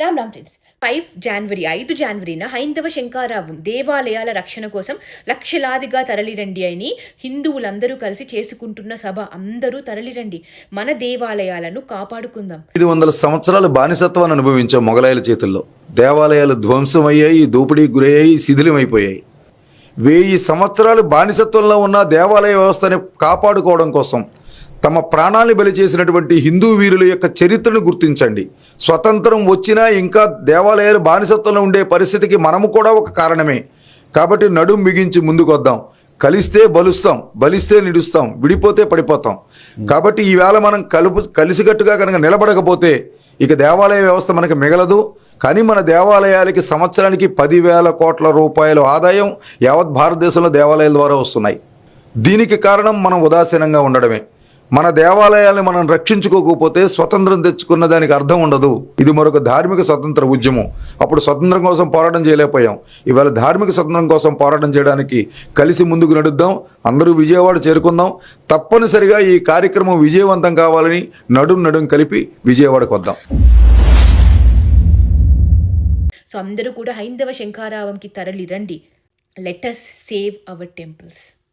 Ram Ram friends five January ఐదు జనవరిన హైందవ శంకారావం దేవాలయాల రక్షణ కోసం లక్షలాదిగా తరలిరండి అని హిందువులందరూ కలిసి చేసుకుంటున్న సభ. అందరూ తరలిరండి. మన దేవాలయాలను కాపాడుకుందాం. ఐదు వందల సంవత్సరాలు బానిసత్వాన్ని అనుభవించాం మొఘలాయల చేతుల్లో దేవాలయాలు ధ్వంసమయ్యాయి దోపిడీకి గురయ్యాయి శిథిలమైపోయాయి. వెయ్యి సంవత్సరాలు బానిసత్వంలో ఉన్న దేవాలయ వ్యవస్థని కాపాడుకోవడం కోసం తమ ప్రాణాన్ని బలి చేసినటువంటి హిందూ వీరుల యొక్క చరిత్రను గుర్తించండి. స్వతంత్రం వచ్చినా ఇంకా దేవాలయాలు బానిసత్వంలో ఉండే పరిస్థితికి మనము కూడా ఒక కారణమే. కాబట్టి నడుం బిగించి ముందుకు వద్దాం కలిస్తే బలుస్తాం బలిస్తే నిడుస్తాం విడిపోతే పడిపోతాం. కాబట్టి ఈవేళ మనం కలుపు కలిసికట్టుగా కనుక నిలబడకపోతే ఇక దేవాలయ వ్యవస్థ మనకి మిగలదు. కానీ మన దేవాలయాలకి సంవత్సరానికి పదివేల కోట్ల రూపాయల ఆదాయం యావత్ భారతదేశంలో దేవాలయాల ద్వారా వస్తున్నాయి. దీనికి కారణం మనం ఉదాసీనంగా ఉండడమే. మన దేవాలయాల్ని మనం రక్షించుకోకపోతే స్వతంత్రం తెచ్చుకున్న దానికి అర్థం ఉండదు. ఇది మరొక ధార్మిక స్వతంత్ర ఉద్యమం. అప్పుడు స్వతంత్రం కోసం పోరాటం చేయలేకపోయాం. ఇవాళ ధార్మిక స్వతంత్రం కోసం పోరాటం చేయడానికి కలిసి ముందుకు నడుద్దాం. అందరూ విజయవాడ చేరుకుందాం. తప్పనిసరిగా ఈ కార్యక్రమం విజయవంతం కావాలని నడుం నడుం కలిపి విజయవాడకు వద్దాం. సో అందరూ కూడా హైందవ శంకారావంకి తరలిరండి. Let us save our temples